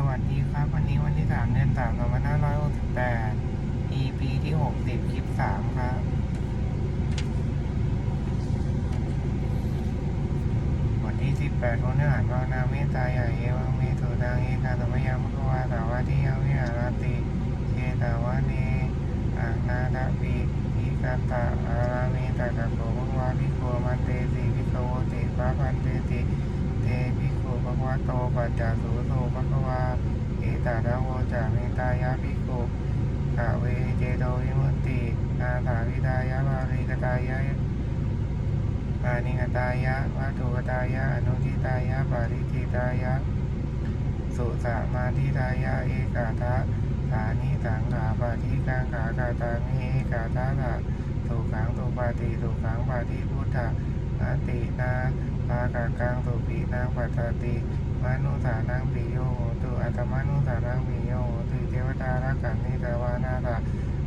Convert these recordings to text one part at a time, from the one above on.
สวัสดีครับ วันนี้วันที่สามเดือนสามสองพันห้าร้อยหกสิบแปด EP ที่หกสิบคลิปสามครับบทที่สิบแปดคนเนื้อหาภาวนาเมตตาใหญ่เอวังเมตุดังเอกาตมยามภควาตาวาทิยาวิหารติเชตาวาเนอานาดาปิอิกาตาอาราเมตากะโกภควาภิโกมันเตติภิโกติปะพันเตติ เตภิโกภควาโตปัจจาสุโตภควาเอตาดาโวจาเมตตายาภิโกกะเวเจโตวิมุตตินาถาวิดายาบาลีกตายาปานิกตายะวัตถุกตายะอนุทิตายะปาริจิตายะ สุสามาทิตายะเอกาทะสานิสังขาปาทิกังขากาตามิเอกาทะสะสุขังตุปาติสุขังปาทิพุทธะนาตินา ปากากังสุปีนังปัตติมนุสานังปิโยตุอัตมนุสานังปิโยตุเทวตารักขันนิตวานาตา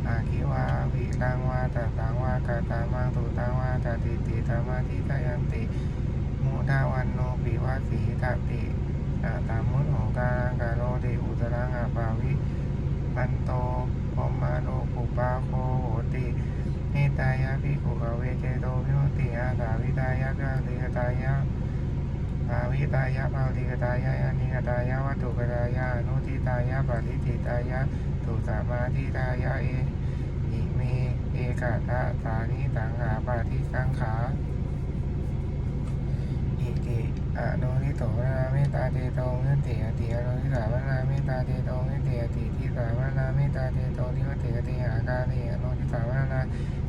อาคิวาวิรังวาตตังวากาตามังตุตังวาตติติธรรมทิตยันติมุดาวันโนปิวาสีตติอาตามุตโหการังกาโรเดอุตรังอาปาวิปันโตปมาโลปุปาโคโหติ เมตายาภิกขุขเวเจโตวิมุตติอาสาวิตายะกาลิกตายะภาวิตายะภาลิกตายะยานิกตายะวัตถุกตายะอนุทิตายะปริจิตายะตุสามาทิตายะเออิเมเอกาทะสานิสังหาปาทิกังขาอิติอโนนิโตนาเมตาเตโตเมตติอติอโนนิสาวนาเมตาเตโตเมตติอติทิสาวนาเมตาเตโตนิวติกติหากาลิอโนนิสาวนา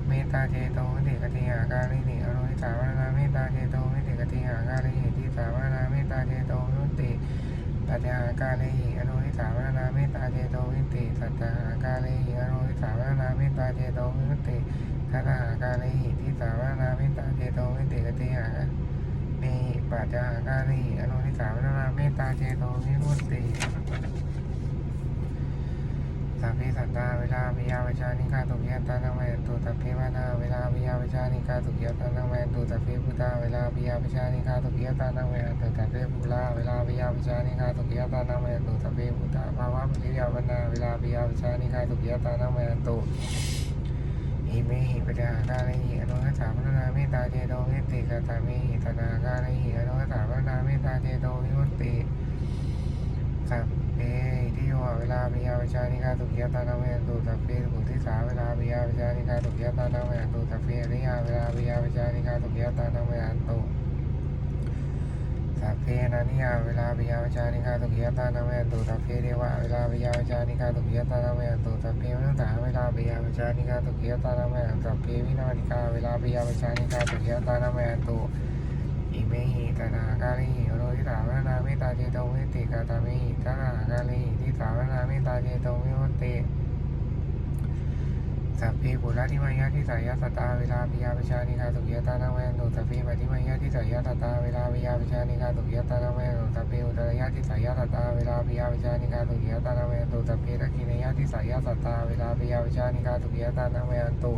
เมตตาเตโตเมตติกติหากาลินิอโนนิสาวนาเมตตาเตโตเมตติกติหากาลิทิสาวนาเมตตาเตโตนุติปัจจากาเลหิอนุทิสาวนาเมตตาเจโตวิติสัจจากาเลหิอนุทิสาวนาเมตตาเจโตวิติทัตหากาเลหิทิสาวนาเมตตาเจโตวิติกติหาเมปัจจากาเลหิอนุทิสาวนาเมตตาเจโตวิติ สัพพิสัตตาเวลาวิยาวิชานิกาตุเยตานังเวตุสัพพิวานาเวลาวิยาวิชานิกาตุเยตานังเวตุสัพพิพุทธาเวลาวิยาวิชานิกาตุเยตานังเวตุสัพพิพุลาเวลาวิยาวิชานิกาตุเยตานังเวตุสัพพิพุทธาภาวะปิยาวนาเวลาวิยาวิชานิกาตุเยตานังเวตุอิเมหิปัจจากาเลหิอนุทัสสะพัฒนาเมตตาเจโตวิติกตามิหิตนากาเลหิอนุทัสสะพัฒนาเมตตาเจโตวิมุตติสัพเพ ที่โยเวลาปิยาวิชานิกาตุกยตานาเวตุสัพเพบุตรที่สาเวลาปิยาวิชานิกาตุกยตานาเวตุสัพเพอริยาเวลาปิยาวิชานิกาตุกยตานาเวตุสัพเพนานิยาเวลาปิยาวิชานิกาตุกยตานาเวตุสัพเพเทวะเวลาปิยาวิชานิกาตุกยตานาเวตุสัพเพมนุษย์เวลาปิยาวิชานิกาตุกยตานาเวตุสัพเพวินาวิกาเวลาปิยาวิชานิกาตุกยตานาเวตุอิเมหิตนากาลิโรทิสาวนาเมตตาเจโตเวติกาตามิตนากาลิหิทิ สาวนาเมตตาเจโตวิมุตติสัพเพปุระทิมายะทิสายะสตาเวลาปิยาปิชานิกาตุกิยตานาเวนุสัพเพปฏิมายะทิสายะสตาเวลาปิยาปิชานิกาตุกิยตานาเวนุสัพเพอุตระยะทิสายะสตาเวลาปิยาปิชานิกาตุกิยตานาเวนุสัพเพทักขินยะทิสายะสตาเวลาปิยาปิชานิกาตุกิยตานาเวนุ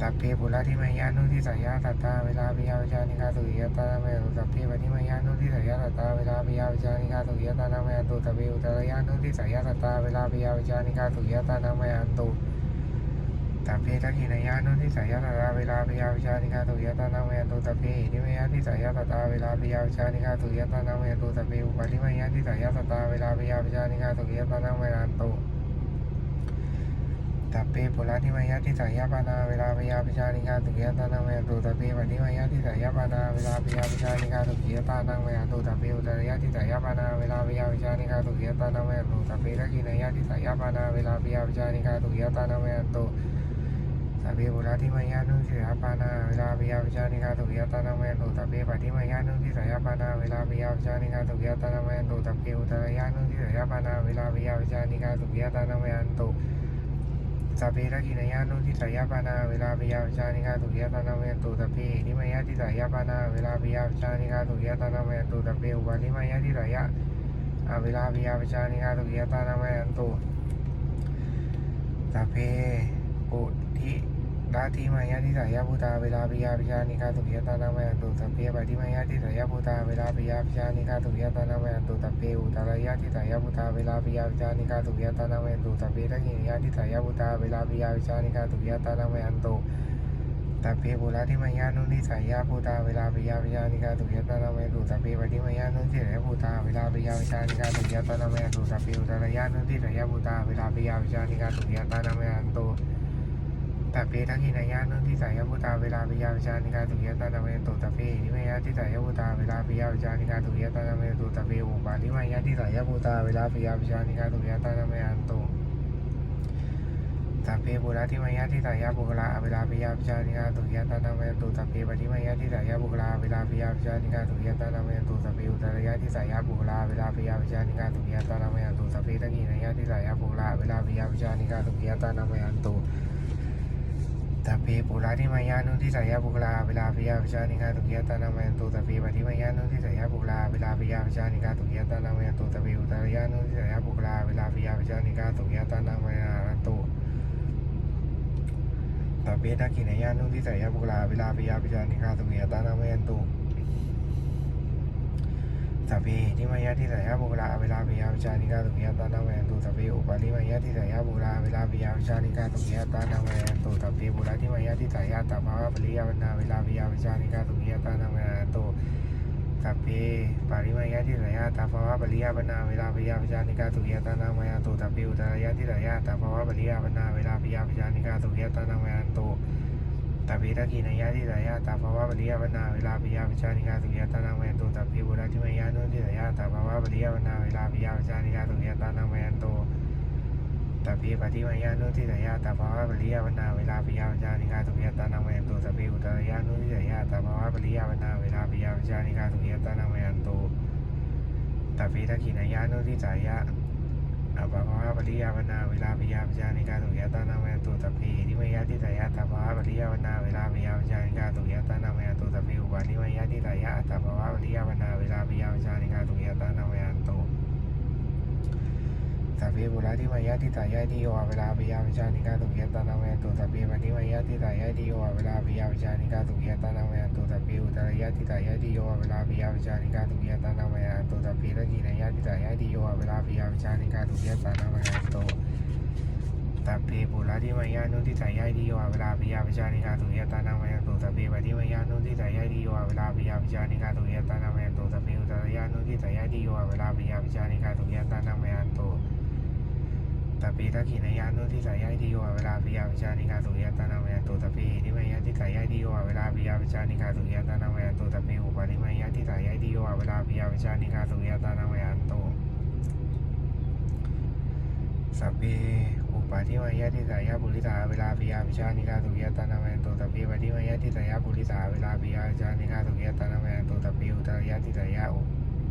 สัพเพปุระทิมายะนุทิสายะสตตาเวลาปิยาปิชานิกาตุยตานาเวนุสัพเพปฏิมายะนุทิสายะสตตาเวลาปิยาปิชานิกาตุยตานาเวนุสัพเพอุตระยะนุทิสายะสตตาเวลาปิยาปิชานิกาตุยตานาเวนุตัพเพทักขินายานุทิสายาตตาเวลาปิยาวิชานิกาตุยตานังเวตุตัพเพหินิมยาทิสายาตตาเวลาปิยาวิชานิกาตุยตานังเวตุตัพเพอุปาลิมยาทิสายาตตาเวลาปิยาวิชานิกาตุยตานังเวรันตุ ตัพเพปุระทิมยาทิสายาปานาเวลาปิยาวิชานิกาตุกิยตานังเวตุตัพเพปฏิมยาทิสายาปานาเวลาปิยาวิชานิกาตุกิยตานังเวรันตุตัพเพอุตระยะทิสายาปานาเวลาปิยาวิชานิกาตุกิยตานังเวรันตุตัพเพทักขินายาทิสายาปานาเวลาปิยาวิชานิกาตุกิยตานังเวรันตุสัพเพบุราธิมายานุสิยาปานาเวลาปิยาวิชานิกาตุกิยตานาเมตุสัพเพปฏิมายานุทิสายาปานาเวลาปิยาวิชานิกาตุกิยตานาเมตุสัพเพอุตระยานุทิสายาปานาเวลาปิยาวิชานิกาตุกิยตานาเมตุ สัพเพทักขินยานุทิสายาปานาเวลาปิยาวิชานิกาตุกิยตานาเมตุสัพเพนิมายาทิสายาปานาเวลาปิยาวิชานิกาตุกิยตานาเมตุสัพเพอุปาลิมายาทิสายาเวลาปิยาวิชานิกาตุยตานาเมตุสัพเพปุทิ ตาทิมายาที่สายาภูตาเวลาปิยาปิชานิคาสุขยตานาเมัยตุตัพเพปฏิมายาทิสายาภูตาเวลาปิยาปิชานิคาสุขยตานามตุสัพเพอุตารยาทิสายาภูตาเวลาปิยาปิชานิคาสุขยตานาเมัยตุตัพเพทักินยาที่สายาภูตาเวลาปิยาปิชานิคาสุขยตานาเมัยตุตัพเพปุราที่มายานุนิสายาภูตาเวลาปิยาปิชานิคาสุขยตานามยตุสัพเพปฏิมายานุนิสายาภูตาเวลาปิยาปิชานิคาสุขยตานาเมัยตุตัพเพอุตารยานุนิสายาภูตาเวลาปิยาปิชานิคาสุขยตานาเมัยตุ ตับเปทักขินายะนุที่สายาบูตาเวลาปิยาวิชานิการตุยตาตะเวนตุตับเปนี่ไม่ยะที่สายาบูตาเวลาปิยาวิชานิการตุยตาตะเวนตุตับเปอุปาที่ไม่ยะที่สายาบูธาเวลาปิยาวิชานิการตุยตาตะเวนตุตัเพบุระทิม่ยะทิสายาบุคลาเวลาปิยาปิชานิกาตุยตานาเมตุตัพเพปฏิมายะทิสายาบูคลาเวลาปิยาปิชานิกาตุยตานาเมตุตัเพอุตรยะทิสายาบุคลาเวลาปิยาปิชานิกาตุยตานาเมตุตัพเพตะกีนายะทิสายาบูคลาเวลาปิยาปิชานิกาตุยตานาเมตุ ตาเปปุลาธิมายานุทิสายาบุกลาเวลาปิยาวิชานิกาตุกียตานามัยตุตเปปฏิมายานุทิสายาปุลาเวลาปิยาวิชานิกาตุกียตานามัยตุตเปอุตารยานุทิสายาบุกลาเวลาปิยาวิชานิกาตุกียตานามัยนาตุตาเปนักขินายานุทิสายาบุกลาเวลาปิยาวิชานิกาตุกียตานามัยตุ ตเพที่มายะทิสยาบุราเวลาพิยาวิชานิกาตุกิยตานาเวนตุตเปอุปนิมายะทิสยาบุราเวลาพิยาวิชานิกาตุกิยตานาเวนตุตเพปบุราที่มายะทิสยาตภาวะปริยาวนาเวลาพิยาวิชานิกาตุกิยตานาเวนตุตเปปาริมายะทิสยาตภาวะปริยาวนาเวลาพิยาวิชานิกาตุกิยตานาเวนตุตเปอุตรายะทิสยาตภาวะปริยาวนาเวลาพิยาวิชานิกาตุกิยตานาเวนตุ ตาพีระกีนายะที่สายาตาภาวะปริยาวนาเวลาปิยาวิชานิกาสุขยตานังเวนโตตาพีบุราชิมายานุที่สายาตาภาวะปริยาวนาเวลาปิยาวิชานิกาสุขยตานังเวนโตตาพีปฏิมายานุที่สายาตาภาวะปริยาวนาเวลาปิยาวิชานิกาสุขยตานังเวนโตตาพีอุตรยานุที่สายาตาภาวะปริยาวนาเวลาปิยาวิชานิกาสุขยตานังเวนโตตาพีตะกีนายะนุที่สายา อัปะวาปริยาวนาเวลาปิยาปิจานิกาตุยตานาเมตุตพีนิมยติตายะตัปปริยาวนาเวลาปิยาปิจานิกาตุยตานาเมตุตพีอุปานิมยาติตายะตัปปะวะปริยาวนาเวลาปิยาปิจานิกาตุยตานาเมตุตพีบุราธิมายติตายะติโยเวลาปิยาปิจานิกาตุยตานาเมตุตพีปฏิมายาติตายะติโยเวลาปิยาปิจานิกาตุยตานาเมตุตพีอุตร ยะติตายะติโยเวลาพิยาวิจารณิกาตุยะตานามยาโตตะเพระจีนยะติตายะติโยเวลาพิยาวิจารณิกาตุยะตานามยาโตตะเพบุระทิมยานุติตายะติโยเวลาพิยาวิจารณิกาตุยะตานามยาโตตะเพปฏิมยานติตายะติโยเวลาปิยาวิชานิกาตุยะตานามยาโตตะเพอุตตะยานติตายะติโยเวลาพิยาวิจารณิกาตุยะตานามยาโต ตปีทักขีนายานุที่สายายดีโยเวลาปิยาวิจานิกาสุยตานาเมยตุตปีนิมายาที่สายายดีโยเวลาปิยาวิจานิกาสุยตานาเมยตุตปีอุปนิมายาที่สายายดีโยเวลาปิยาวิจานิกาสุยตานาเมยตัวสัพเพอุปาทิวายะทิสายาปุริสาเวลาปิยาปิชานิกาสุยตานาเมนตุตปีปฏิวายะทิสายาปุริสาเวลาปิยาปิชานิกาสุยตานาเมนตุตปีอุตรยะทิสายาอุ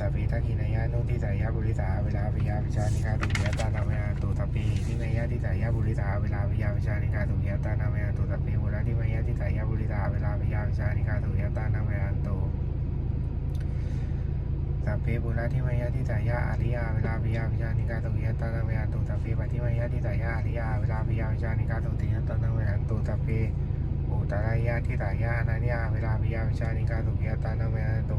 ตาปีทักีนายะโนติสายยะบุริสาเวลาวิยาวิชานิกาตุเกียตานาเมหันตุตาปีที่มายะที่สายยะบุริสาเวลาวิยาวิชานิกาตุเกียตานาเมหันตุตาปีบุระที่มายะที่สายยะบุริสาเวลาวิยาวิชานิกาตุเกียตานาเมหันตุสัพีพบุระที่มายะที่สายยะอาริยาเวลาปิยาวิชานิกาตุยะตานาเวหันตุสัพเพปฏิมนยะที่สายยะอาริยาเวลาปิยาวิชานิกาตุติยะตานาเวหันตุสัพีโอุตาลายะที่สายยะอนัญญาเวลาปิยาวิชานิกาตุยะตานาเวหันตุ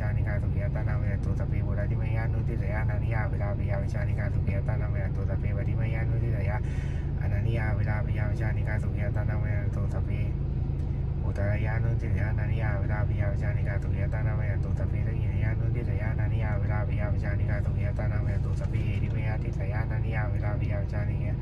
ชานิการสุเกียตานาเยตัวสเปบุราธิมยานุติสยานานิยาเวลาปิยาวิชานิการสุเกียตานาเยตัวสเปบุราธิมยานุติสยาอนานิยาเวลาปิยาวิชานิการสุเกียตานาเยตัวสเปอุตระยานุติสยานานิยาเวลาปิยาวิชานิการสุเกียตานาเยตัวสเปตยินยานุติสยานานิยาเวลาปิยาวิชานิการสุเกียตานาเยตัวสเปอิริมยาติสยานานิยาเวลาปิยาวิชานิการ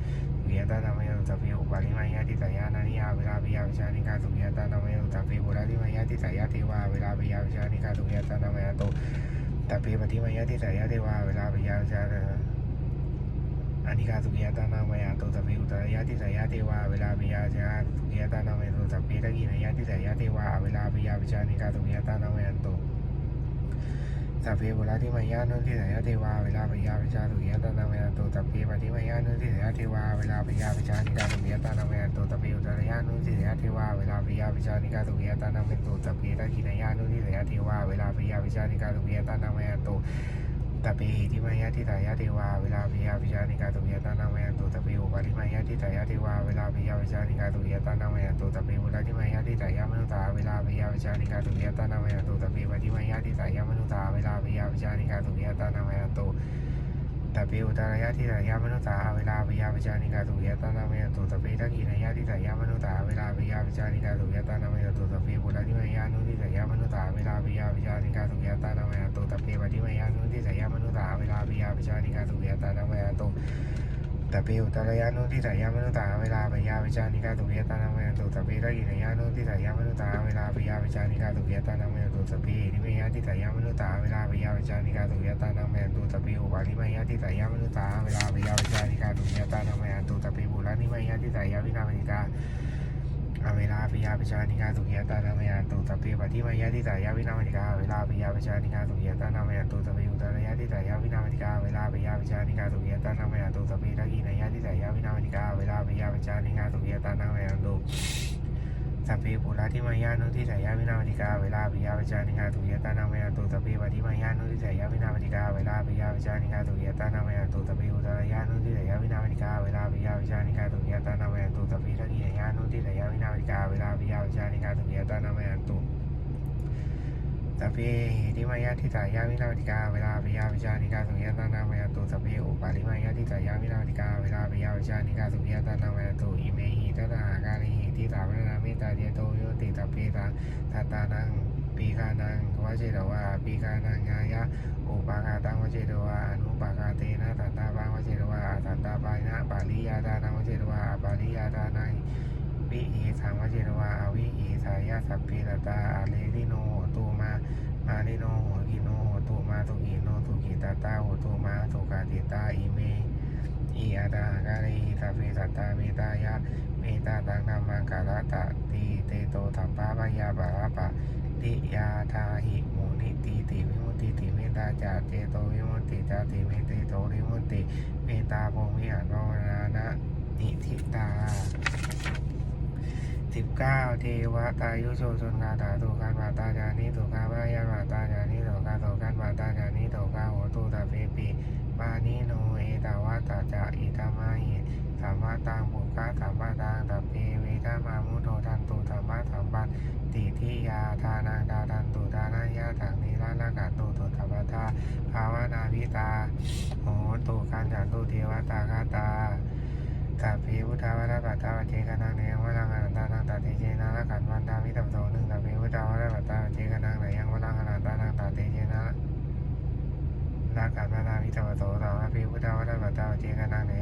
เบียตาธามโยตเปโอปาลิมายาติตยานานิยาเวลาเบียวิชานิกาตุยตาธามโยตเปโอปาลิมายาติตยาเทวาเวลาเบียวิชานิกาตุยตาธามโยตตเปิปฏิมายาติตยาเทวาเวลาเบียวิชาอานิการสุกิยตานามยาโตสัพพิอุตระยะติสัยยะเทวาเวลาปิยาชารสุกิยตานามยโตสัพพิตะกินยาติสัยยะเทวาเวลาปิยาปิชานิการสุกิยตานามยโต สัพเพบุราธิมายานุที่ไหนเทวาเวลาปยาปิชาสุกิยตานาเมตุสัพเพปฏิมายานุที่ไหนเทวาเวลาปยาปิชานิกาสุกิยตานาเมตุสัพเพอุตรยานุที่ไหนเทวาเวลาปยาปิชานิกาสุกิยตานาเมตุสัพเพตะกินายานุที่ไหนเทวาเวลาปยาปิชานิกาสุกิยตานาเมตุ ตเปหิทิมายะทิตายะเทวาเวลาปิยาวิชานิกาตุยตานามัยตุตเปอุปาลิมายะทิตายะเทวาเวลาปิยาวิชานิกาตุยตานามัยตุตเปอุลาทิมายะทิตายะมนุตาเวลาปิยาวิชานิกาตุยตานามัยตุตเปปฏิมายะทิตายะมนุตาเวลาปิยาวิชานิกาตุยตานามัยตุตเปอุตารยะทิตายะมนุตาเวลาปิยาวิชานิกาตุยตานามัยตุตเปทักขินายะทิตายะมนุตาเวลาปิยาวิชานิกาตุยตานามัยตุตเปปุราทิมายะนุทิตายะมนุตา ตเปอุตรายานุทิสายามนุตาเวลาปยาวิจานิกาตุเยตานาเมตุตเปรกินยานุทิสายามนุตาเวลาปยาวิจานิกาตุเยตานาเมตุตเปนิเมยติสายามนุตาเวลาปยาวิจานิกาตุเยตานาเมตุตเปอุบาลิมยติสายามนุตาเวลาปยาวิจานิกาตุเยตานาเมตุตเปบุรานิมยติสายาวินามิกา เวลาปยาปิชานิกาตุเยตานามยาตุตเปปฏิมายติสายาวินามิกาเวลาปยาปิชานิกาตุเยตานามยาตุตเปอุตรายาติสายาวินามิกาเวลาปยาปิชานิกาตุเยตานามยาตุตเปทักีนายาติสายาวินามิกาเวลาปยาปิชานิกาตุเยตานามยาตุ สัพเพปุราธิมายานุทิสายาวินามิกาเวลาปิยาวิจานิกาตุยตานาเมตุตเปปฏิมายานุทิสายาวินามิกาเวลาปิยาวิจานิกาตุยตานาเมตุตเปอุตรายานุทิสายาวินามิกาเวลาปิยาวิจานิกาตุยตานาเมตุตเปทักขิยานุทิสายาวินามิกาเวลาปิยาวิจานิกาตุยตานาเมตุสัพเพหิติมายะทิตายาวินาติกาเวลาปิยาวิจานิกาสุยตานามยตุสัพเพอุปาลิมายะทิตายาวินาติกาเวลาปิยาวิจานิกาสุยตานามยตุอิเมหิตตาหาการิหิ ทิตาเวนามิตาเจโตโยติตาเพตาทัตตานังปีคานังวเจตวาปีคานังญายะอุปาคาตังวเจตวาอนุปาคาเตนะทัตตาบังวเจตวาทัตตาปายนะปาลิยาตานังวเจตวาปาลิยาตานังวิเหสังวเจตวาอวิเหสายาสัพเพตตาอาเลริโนตุมามาลิโนโหกิโนโหตุมาตุกิโนตุกิตาตาโหตุมาตุกาติตาอิเมอีอาดาการิตาเปสัตตาเมตายะ เมตาตังนามังกาลตะตีเตโตตัมปาปยาบาลปะติยาทาหิมุนิติติวิมุติติเมตตาจาเจโตวิมุติจาติเมติโตวิมุติเมตตาพรหมิหาราวนานะนิทิตาสิบเก้าเทวตายุโชชนกาถาตุการวาตาจานิตุกาพายาวาตาจานิโตกาโตการวาตาจานิโตกาโหตุตาเปปิปานิโนเอตาวาตาจาอิตามาหิ ธรรมะตังบุคาธรรมะตังตะเปเวทามามุโตทันตุธรรมะธรรมันติทิยาทานังดาทันตุทานายาถังนิรานากัตุตุธรรมทาภาวนาพิตาโหตุการจันตุเทวตาคาตาสัพเพพุทธาวราปัตตาเจกนังเนยวัลังอนันตานังตาเตเจนะละขันวันดามิตัมโสหนึ่งสัพเพพุทธาวราปัตตาเจกนังเนยังวัลังอนันตานังตาเตเจนะละขันวันดามิตัมโสสองสัพเพพุทธาวราปัตตาเจกนังเน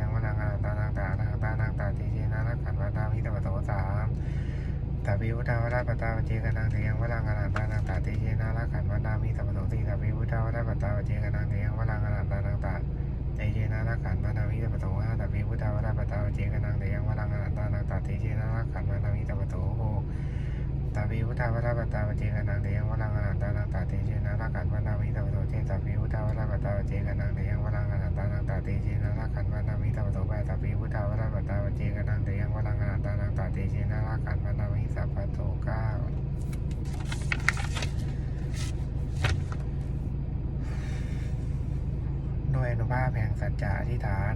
สัพเพพุทธาวราปตาเจกนังเนยังวัลังอนันตานังตาเตเจนาละขันวันามีสัมปโสสี่สัพเพพุทธาวราปัตตาเจกนังเนยังวัลังอนันตานังตาเตเจนารักขันวนามิตปะโตห้าตะปีพุทธาวราปตาเจกนังเดยังวรังอนันตานังตาเตเจนารักขันวนามิตปะโต โหตะปีพุทธาวราปตาเจกนังเดียงวรังอนันตานังตาเตเจนะรักขันมานามิตปะโตเจตะปีพุทธาวราปตาเจกนังเดียงวรังอนันตานังตาเตเจนะรักขันมานามิตปะโตแปดตะปีพุทธาวราปตาเจกนังเดียงวรังอนันตานังตาเตเจนะรักขันมานามิสัพพะโตเก้าด้วยอนุภาพแห่งสัจจะอธิษฐาน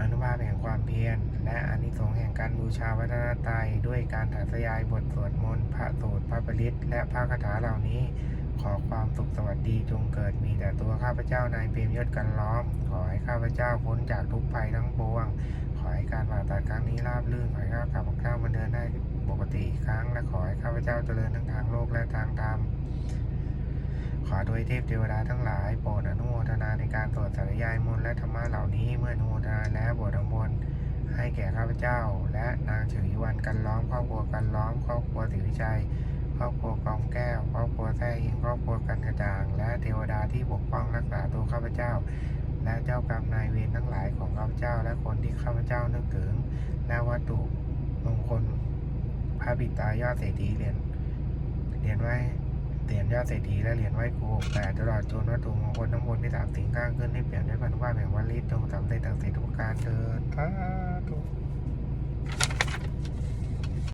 อนุภาพแห่งความเพียร และอานิสงส์แห่งการบูชาวัฒนตรัยด้วยการถาสยายบทสวดมนต์ ระสูตระปริตและพระคาถาเหล่านี้ ขอความสุขสวัสดีจงเกิดมีแต่ตัวข้าพเจ้านายเปรมยศกันล้อม ขอให้ข้าพเจ้าพ้นจากทุกภัยทั้งปวง ขอให้การผ่าตัดครั้งนี้ราบรื่นขอให้ข้ากลับข้าพเจ้ามาเดินได้ปกติอีกครั้ง และขอให้ข้าพเจ้าเจริญทั้งทางโลกและทางธรรมขอโดยเทพเทวดาทั้งหลายโปรดอนุโมทนาในการสวดสาธยายมนและธรรมะเหล่านี้เมื่ออนุโมทนาแล้วโปรดอมทนให้แก่ข้าพเจ้า และนางฉวีวันกันล้อมครอบครัวกันล้อมครอบครัวศรีวิชัย ครอบครัวกองแก้ว ครอบครัวแท้ยิงครอบครัวกันกระจ่าง และเทวดาที่ปกป้องรักษาตัวข้าพเจ้า และเจ้ากรรมนายเวรทั้งหลายของข้าพเจ้า และคนที่ข้าพเจ้านึกถึงและวัตถุมงคลพระบิดายอดเศรษฐีเหรียญเหรียญไว้เหรียญยอดเศรษฐีและเหรียญไหว้ครูแต่ตลอดจนวัตถุมงคลทั้งมวลที่สามสิ่งข้างขึ้นให้เปลี่ยนด้วยพันธุภาแห่งวันฤทธิ์จงสำเร็จดังสิทธิทุกการเถิดสาธุ